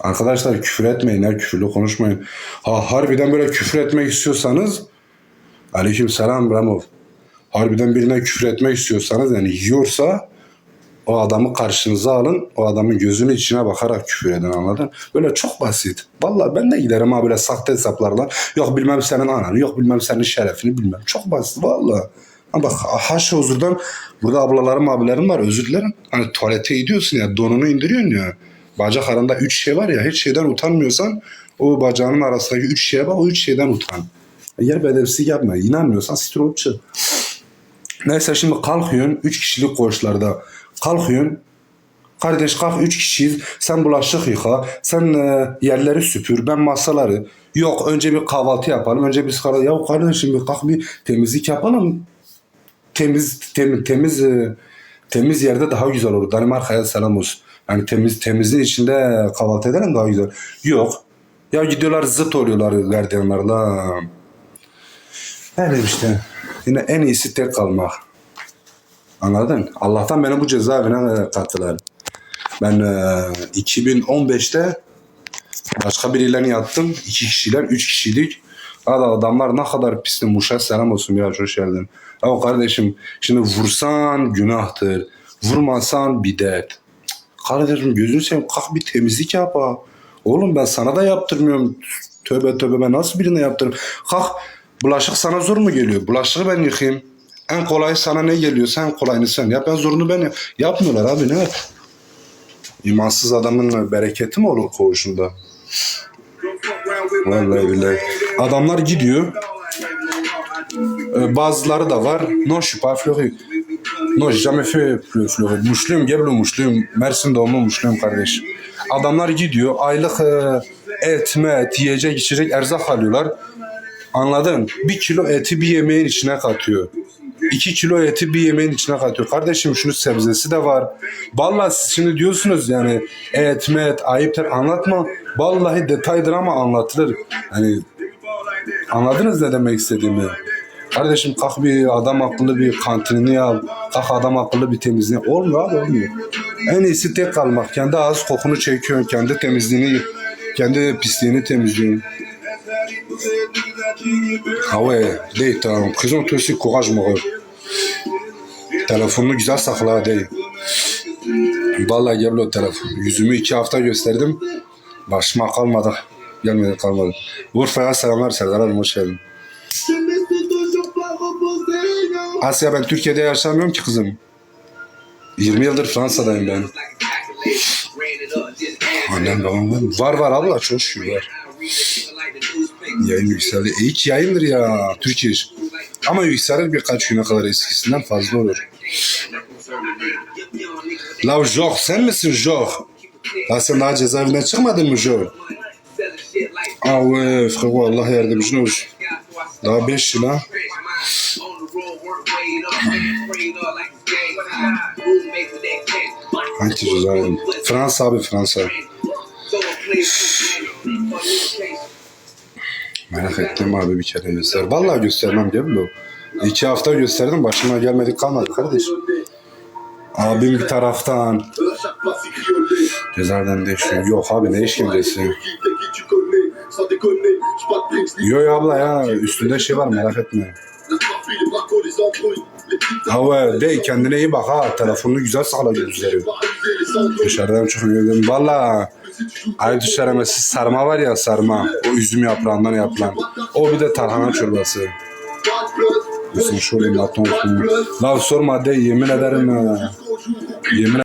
Arkadaşlar küfür etmeyin ya küfürlü konuşmayın. Ha harbiden böyle küfür etmek istiyorsanız Aleyküm selam Bramov. Harbiden birine küfür etmek istiyorsanız yani yiyorsa o adamı karşınıza alın. O adamın gözünün içine bakarak küfür edin anladın? Böyle çok basit. Vallahi ben de giderim ha böyle sahte hesaplarla. Yok bilmem senin ananı, yok bilmem senin şerefini bilmem. Çok basit vallahi. Ama bak haşa huzurdan burada ablalarım abilerim var özür dilerim. Hani tuvalete gidiyorsun ya donunu indiriyorsun ya. Bacak aranda üç şey var ya hiç şeyden utanmıyorsan o bacağının arasındaki üç şeye bak o üç şeyden utan. Yer bedevsizlik yapma. İnanmıyorsan çık. Neyse şimdi kalkıyorsun. Üç kişilik koğuşlarda kalkıyorsun. Kardeş kalk üç kişiyiz. Sen bulaşık yıka. Sen e, yerleri süpür. Ben masaları. Yok önce bir kahvaltı yapalım. Önce biz kahvaltı. Ya kardeşim bir kalk bir temizlik yapalım. Temiz temiz temiz temiz yerde daha güzel olur. Danimarka'ya selam olsun. Yani temiz temizliğin içinde kahvaltı edelim daha güzel. Yok. Ya gidiyorlar zıt oluyorlar gardiyanlarla. Öyle işte. Yine en iyisi tek kalmak. Anladın? Allah'tan beni bu cezaevine kattılar. Ben e, 2015'te başka biriyle yattım. İki kişiler, üç kişiydik. Hadi adamlar ne kadar pisti muşa selam olsun biraz hoş geldin. Ama kardeşim şimdi vursan günahtır. Vurmasan bidet. Kardeşim gözünü seveyim kalk bir temizlik yap ha. Oğlum ben sana da yaptırmıyorum. Tövbe tövbe ben nasıl birine yaptırırım. Kalk bulaşık sana zor mu geliyor? Bulaşığı ben yıkayayım. En kolay sana ne geliyorsa en kolayını sen yap. Ben zorunu ben yap. Yapmıyorlar abi ne? İmansız adamın bereketi mi olur koğuşunda? Vallahi billahi. Adamlar gidiyor. Ee, bazıları da var. Non, je suis pas fleuri. Non, j'ai jamais fait fle- fleuri. Muşluyum, Geblo muşluyum. Mersin doğumlu muşluyum kardeş. Adamlar gidiyor. Aylık e, et, met, yiyecek, içecek erzak alıyorlar. Anladın? Bir kilo eti bir yemeğin içine katıyor. İki kilo eti bir yemeğin içine katıyor. Kardeşim şunu sebzesi de var. Vallahi siz şimdi diyorsunuz yani et, met, ayıptır anlatma. Vallahi detaydır ama anlatılır. Hani Anladınız ne demek istediğimi? Kardeşim kalk bir adam akıllı bir kantinini yap. Kalk adam akıllı bir temizliğini. Olmuyor abi olmuyor. En iyisi tek kalmak. Kendi ağız kokunu çekiyorsun. Kendi temizliğini, kendi pisliğini temizliyorsun. Ah ouais, Dey, t'as en prison toi aussi, courage moreux. Telefonunu güzel sakla Dey. Vallahi gel o telefon. Yüzümü iki hafta gösterdim. Başıma kalmadı. Gelmedi kalmadı. Urfa'ya selamlar Serdar abi hoş geldin. Asya ben Türkiye'de yaşamıyorum ki kızım. 20 yıldır Fransa'dayım ben. Annem babam var. Var abla çok şükür var. Yayın yükseldi. E, hiç yayındır ya Türkiye. Ama yükselir birkaç güne kadar eskisinden fazla olur. La Jok sen misin Jok? Ya sen daha cezaevinden çıkmadın mı Jok? Ah ouais frérot Allah yardımcın olsun. Daha 5 yıl ha. Cezaevi? Fransa abi Fransa. Merak ettim abi bir kere göster. Vallahi göstermem değil mi bu? İki hafta gösterdim başıma gelmedik kalmadı kardeşim. Abim bir taraftan cezaevden değişiyor. Yok abi ne işkemcesi? Yo yo abla ya üstünde şey var merak etme. Hava de kendine iyi bak ha telefonunu güzel sakla gözleri. Dışarıdan çok gördüm. Valla ay dışarıması sarma var ya sarma. O üzüm yaprağından yapılan. O bir de tarhana çorbası. Bizim şöyle laton. Lav sorma de yemin ederim. Yemin